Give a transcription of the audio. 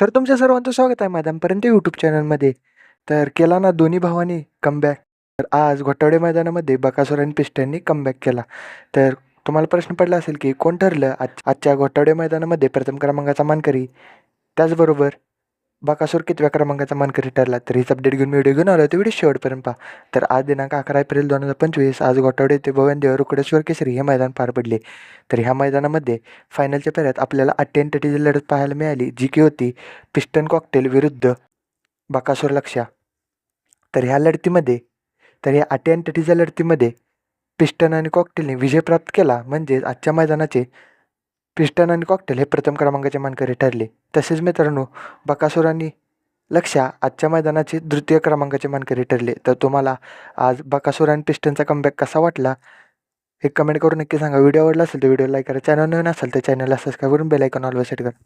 तर तुमच्या सर्वांचं स्वागत आहे मैदानपर्यंत यूट्यूब चॅनलमध्ये तर केला ना दोन्ही भावांनी कमबॅक तर आज घोटावडे मैदानामध्ये बकासूर आणि पिस्ट्यांनी कमबॅक केला. तर तुम्हाला प्रश्न पडला असेल की कोण ठरलं आज आजच्या घोटावडे मैदानामध्ये प्रथम क्रमांकाचा मानकरी? त्याचबरोबर बाकासूर कितव्या क्रमांकाचा मानकरी ठरला तर हीच अपडेट घेऊन व्हिडिओ घेऊन आलो तर व्हिडिओ शेवटपर्यंत पहा. तर आज दिनांक अकरा एप्रिल दोन हजार पंचवीस आज घोटावडे ते भवन रुकडेश्वर केसरी हे मैदान पार पडले. तर ह्या मैदानामध्ये फायनलच्या फेऱ्यात आपल्याला अट्टेंटटीची लढत पाहायला मिळाली जी की होती पिस्टन कॉकटेल विरुद्ध बाकासूर लक्ष्या. तर ह्या लढतीमध्ये तर ह्या अट्टेंटटीच्या लढतीमध्ये पिस्टन आणि कॉकटेलने विजय प्राप्त केला म्हणजेच आजच्या मैदानाचे पिस्टन आणि कॉकटेल हे प्रथम क्रमांकाचे मानकरी ठरले. तसेच मित्रांनो बकासूर आणि लक्ष्या आजच्या मैदानाचे तृतीय क्रमांकाचे मानकरी ठरले. तर तुम्हाला आज बकासूर आणि पिस्टनचा कमबॅक कसा वाटला हे कमेंट करून नक्की सांगा. व्हिडिओ आवडला असेल तर व्हिडिओ लाईक करा. चॅनल नवीन असेल तर चॅनलला सबस्क्राईब करून बेल आयकॉन ऑलवर सेट करा.